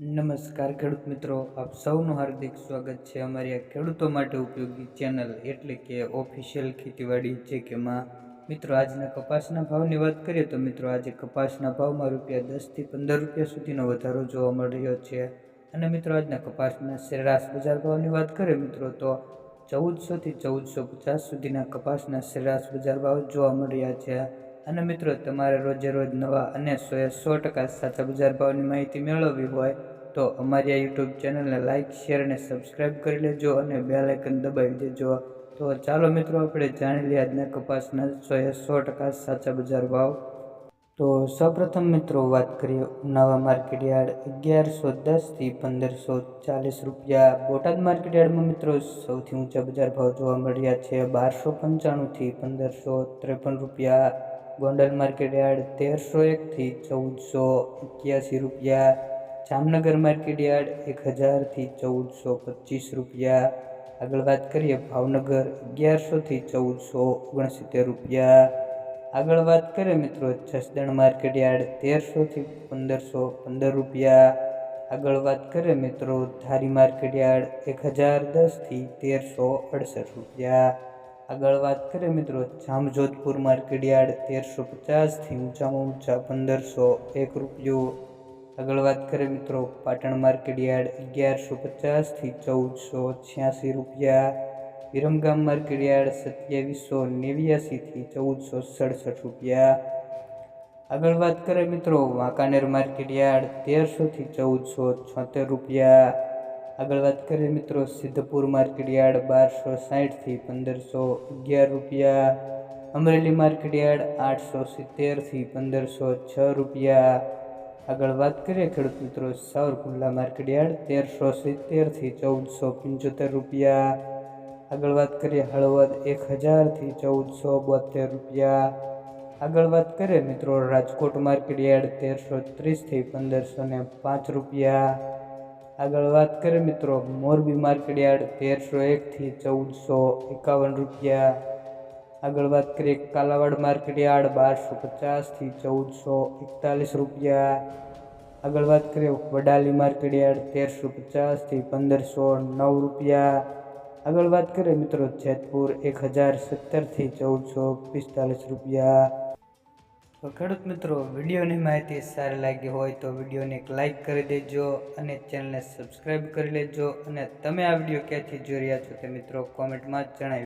નમસ્કાર ખેડૂત મિત્રો, આપ સૌનું હાર્દિક સ્વાગત છે અમારી આ ખેડૂતો માટે ઉપયોગી ચેનલ એટલે કે ઓફિશિયલ ખેતીવાડી જે કે માં. મિત્રો, આજના કપાસના ભાવની વાત કરીએ તો મિત્રો, આજે કપાસના ભાવમાં રૂપિયા દસથી પંદર રૂપિયા સુધીનો વધારો જોવા મળી રહ્યો છે. અને મિત્રો, આજના કપાસના સરેરાશ બજાર ભાવની વાત કરીએ મિત્રો, તો ચૌદસોથી ચૌદસો પચાસ સુધીના કપાસના સરેરાશ બજાર ભાવ જોવા મળી રહ્યા છે. અને મિત્રો, તમારે રોજે રોજ નવા અને સોએ સો ટકા સાચા બજાર ભાવની માહિતી મેળવવી હોય તો અમારી આ યુટ્યુબ ચેનલને લાઇક શેર અને સબસ્ક્રાઈબ કરી લેજો અને બે આઇકન દબાવી દેજો. તો ચાલો મિત્રો, આપણે જાણી લઈએ આજના કપાસના સોએ સો ટકા સાચા બજાર ભાવ. તો સૌપ્રથમ મિત્રો, વાત કરીએ ઉનાવા માર્કેટ યાર્ડ અગિયારસો દસથી પંદરસો ચાલીસ રૂપિયા. બોટાદ માર્કેટ યાર્ડમાં મિત્રો, સૌથી ઊંચા બજાર ભાવ જોવા મળ્યા છે બારસો પંચાણુંથી પંદરસો ત્રેપન રૂપિયા. ગોંડલ માર્કેટ યાર્ડ તેરસો એકથી ચૌદસો એક્યાસી રૂપિયા જામનગર માર્કેટ યાર્ડ એક હજારથી ચૌદસો પચીસ રૂપિયા આગળ વાત કરીએ ભાવનગર અગિયારસોથી ચૌદસો ઓગણસિત્તેર રૂપિયા આગળ વાત કરીએ મિત્રો જસદણ માર્કેટ યાર્ડ તેરસોથી પંદરસો પંદર રૂપિયા આગળ વાત કરીએ મિત્રો ધારી માર્કેટ યાર્ડ એક હજાર દસથી તેરસો અડસઠ રૂપિયા આગળ વાત કરીએ મિત્રો, જામજોધપુર માર્કેટ યાર્ડ તેરસો પચાસથી ઊંચામાં ઊંચા પંદરસો એક રૂપિયો. આગળ વાત કરીએ મિત્રો, પાટણ માર્કેટ યાર્ડ અગિયારસો પચાસથી ચૌદસો છ્યાસી રૂપિયા. વિરમગામ માર્કેટ યાર્ડ સત્યાવીસો નેવ્યાસીથી ચૌદસો સડસઠ રૂપિયા. આગળ વાત કરીએ મિત્રો, વાંકાનેર માર્કેટ યાર્ડ તેરસોથી ચૌદસો છોતેર રૂપિયા. આગળ વાત કરીએ મિત્રો સિદ્ધપુર માર્કેટ યાર્ડ બારસો સાઠથી પંદરસો અગિયાર રૂપિયા અમરેલી માર્કેટ યાર્ડ આઠસો સિત્તેરથી પંદરસો છ રૂપિયા આગળ વાત કરીએ ખેડૂત મિત્રો સાવરકુંડલા માર્કેટ યાર્ડ તેરસો સિત્તેરથી ચૌદસો પંચોતેર રૂપિયા આગળ વાત કરીએ હળવદ એક હજારથી ચૌદસો બોતેર રૂપિયા આગળ વાત કરીએ મિત્રો રાજકોટ માર્કેટ યાર્ડ તેરસો ત્રીસથી પંદરસો ને પાંચ રૂપિયા આગળ વાત કરીએ મિત્રો મોરબી માર્કેટ યાર્ડ તેરસો એકથી ચૌદસો એકાવન રૂપિયા આગળ વાત કરીએ કાલાવાડ માર્કેટ યાર્ડ બારસો પચાસથી ચૌદસો એકતાલીસ રૂપિયા આગળ વાત કરીએ વડાલી માર્કેટ યાર્ડ તેરસો પચાસથી પંદરસો નવ રૂપિયા આગળ વાત કરીએ મિત્રો જેતપુર એક હજાર સત્તરથી ચૌદસો પિસ્તાલીસ રૂપિયા તો ખેડૂત મિત્રો, વિડીયોની માહિતી સારી લાગી હોય તો વિડીયોને એક લાઇક કરી દેજો અને ચેનલને સબસ્ક્રાઈબ કરી લેજો અને તમે આ વીડિયો ક્યાંથી જોઈ રહ્યા છો તે મિત્રો કોમેન્ટમાં જણાવી